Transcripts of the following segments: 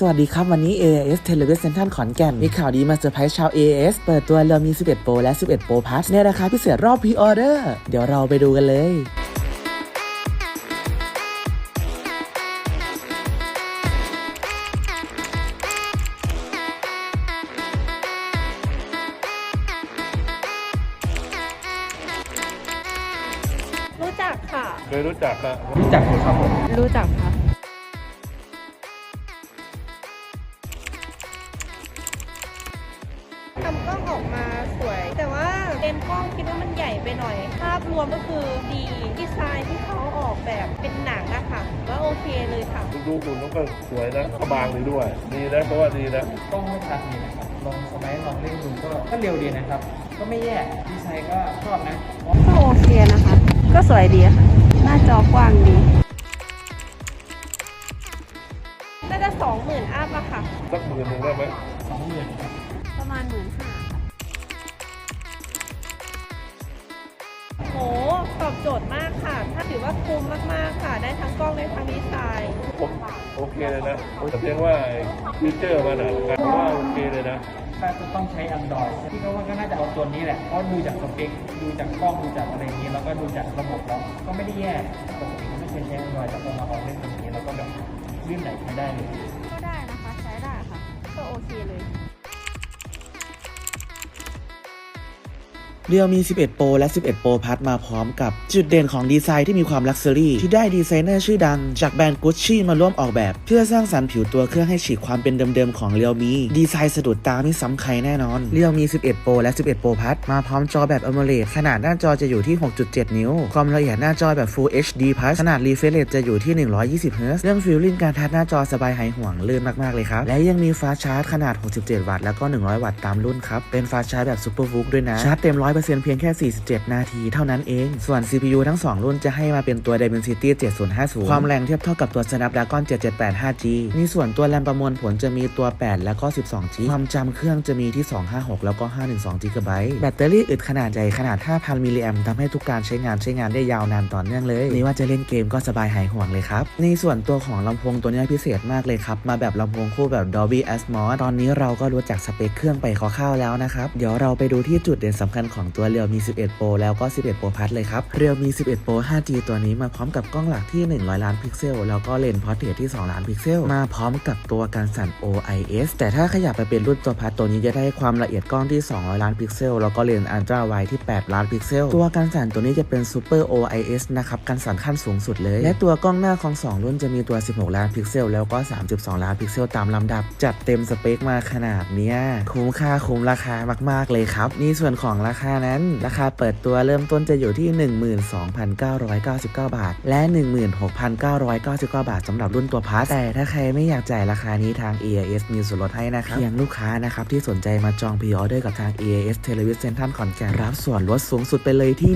สวัสดีครับ วันนี้ AIS Television Central ขอนแก่น มีข่าวดีมาเซอร์ไพรส์ชาว AIS เปิดตัวเรือมี 11 Pro และ 11 Pro Plus ในราคาพิเศษรอบพรีออเดอร์ เดี๋ยวเราไปดูกันเลยรู้จักค่ะ เคยรู้จักอะรู้จักอยู่ครับผม รู้จักค่ะ ทำกล้องออกมาสวย แต่ว่าเลนส์กล้องคิดว่ามันใหญ่ไปหน่อย ภาพรวมก็คือดีดีไซน์ที่เขาออกแบบเป็นหนังอะค่ะว่าโอเคเลยค่ะ ดูหุ่นมันก็สวยนะก็บางดีด้วย ดีนะเพราะว่าดีนะกล้องไม่ชัดดีนะครับ ลองสไลด์ลองเล่นดูก็ก็เร็วดีนะครับ ก็ไม่แย่ ดีไซน์ก็ชอบนะก็โอเคนะคะ ก็สวยดีค่ะ หน้าจอกว้างดีน่าจะสองหมื่นอัพอะค่ะ สักหมื่นหนึ่งได้ไหมสองหมื่นครับ ประมาณหมื่นห้าโหตอบโจทย์มากค่ะ ถ้าถือว่าคุ้มมากๆค่ะ ได้ทั้งกล้องได้ทั้งดีไซน์ผมโอเคเลยนะแต่เพียงว่าฟีเจอร์มันอะการว่าโอเคเลยนะถ้าจะต้องใช้ Android พี่ก็ว่าก็น่าจะเอาตัวนี้แหละ เพราะดูจากสเปค ดูจากกล้อง ดูจากอะไรอย่างนี้ แล้วก็ดูจากระบบแล้ว ก็ไม่ได้แย่ปกติก็ไม่เคยใช้ Android แต่พอมาลองเล่นตรงนี้แล้วก็แบบลื่นไหลใช้ได้เลย ก็ได้นะคะ ใช้ได้ค่ะ ก็โอเคเลย เรียวมี 11 Pro และ 11 Pro Plus มาพร้อมกับจุดเด่นของดีไซน์ที่มีความลักซ์รี่ที่ได้ดีไซเนอร์ชื่อดัง จากแบรนด์กุชชี่มาร่วมออกแบบ เพื่อสร้างสรรค์ผิวตัวเครื่องให้ฉีกความเป็นเดิมๆของเรียวมีดีไซน์สะดุดตาไม่ซ้ำใครแน่นอนเรียวมี 11 Pro และ 11 Pro Plus มาพร้อมจอแบบ AMOLED ขนาดหน้าจอจะอยู่ที่ 6.7 นิ้ว ความละเอียดหน้าจอแบบ Full HD Plus ขนาด refresh rate จะอยู่ที่ 120 Hz เรื่องฟิลลิ่งการทัชหน้าจอสบายหายห่วงลื่นมากๆเลยครับและยังมีฟ้าชาร์จขนาด 67 วัตต์แล้วก็ 100 วัตต์ตามรุ่นครับเป็นฟ้าชาร์จแบบ Super VOOC ด้วยนะชาร์จเต็ม100เพียงแค่ 47 นาทีเท่านั้นเอง ส่วน CPU ทั้ง 2 รุ่นจะให้มาเป็นตัว Dimensity 7050 ความแรงเทียบเท่ากับตัว Snapdragon 778 5G มีส่วนตัวแรมประมวลผลจะมีตัว 8 แล้วก็ 12G ความจำเครื่องจะมีที่ 256 แล้วก็ 512 GB แบตเตอรี่อึดขนาดใหญ่ขนาด 5,000 มิลลิแอมทำให้ทุกการใช้งานใช้งานได้ยาวนานต่อเนื่องเลยไม่ว่าจะเล่นเกมก็สบายหายห่วงเลยครับ ในส่วนตัวของลำโพงตัวนี้พิเศษมากเลยครับ มาแบบลำโพงคู่แบบ Dolby Atmos ตอนนี้เราก็รู้จักสเปคเครื่องไปคร่าวๆแล้วนะครับ เดี๋ยวเราไปดูที่จุดเด่นสำคัญของตัวเรียวมี 11 Pro แล้วก็ 11 Pro Plus เลยครับเรียวมี 11 Pro 5G ตัวนี้มาพร้อมกับกล้องหลักที่ 100 ล้านพิกเซล แล้วก็เลนส์พอร์เทรตที่ 2 ล้านพิกเซล มาพร้อมกับตัวการสั่น OIS แต่ถ้าขยับไปเป็นรุ่นตัวพัดตัวนี้จะได้ความละเอียดกล้องที่ 200 ล้านพิกเซล แล้วก็เลนส์อัลตราไวที่ 8 ล้านพิกเซล ตัวการสั่นตัวนี้จะเป็น Super OIS นะครับการสั่นขั้นสูงสุดเลย และตัวกล้องหน้าของ 2 รุ่นจะมีตัว 16 ล้านพิกเซล แล้วก็ 32 ล้านพิกเซลตามลำดับ จัดเต็มสเปคมาขนาดเนี้ยคุ้มค่าคุ้มราคามาก ๆเลยครับนี่ส่วนของราคานั้น ราคาเปิดตัวเริ่มต้นจะอยู่ที่ 12,999 บาท และ 16,999 บาทสำหรับรุ่นตัวพาร์ทแต่ถ้าใครไม่อยากจ่ายราคานี้ทาง AIS มีส่วนลดให้นะครับเพียงลูกค้านะครับที่สนใจมาจองพรีออเดอร์กับทาง AIS Television Central ขอนแก่นรับส่วนลดสูงสุดไปเลยที่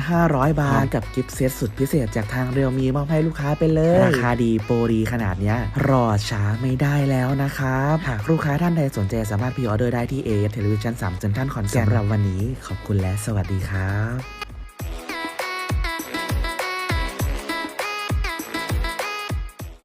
1,500 บาท กับกิฟต์เซตสุดพิเศษจากทางเรียวมีมอบให้ลูกค้าไปเลย ราคาดีโปรดีขนาดเนี้ยรอช้าไม่ได้แล้วนะครับ หากลูกค้าท่านใดสนใจสามารถพรีออเดอร์ได้ที่ AIS Television 3 Central ขอนแก่นสำหรับวันนี้ขอบคุณและสวัสดีครับ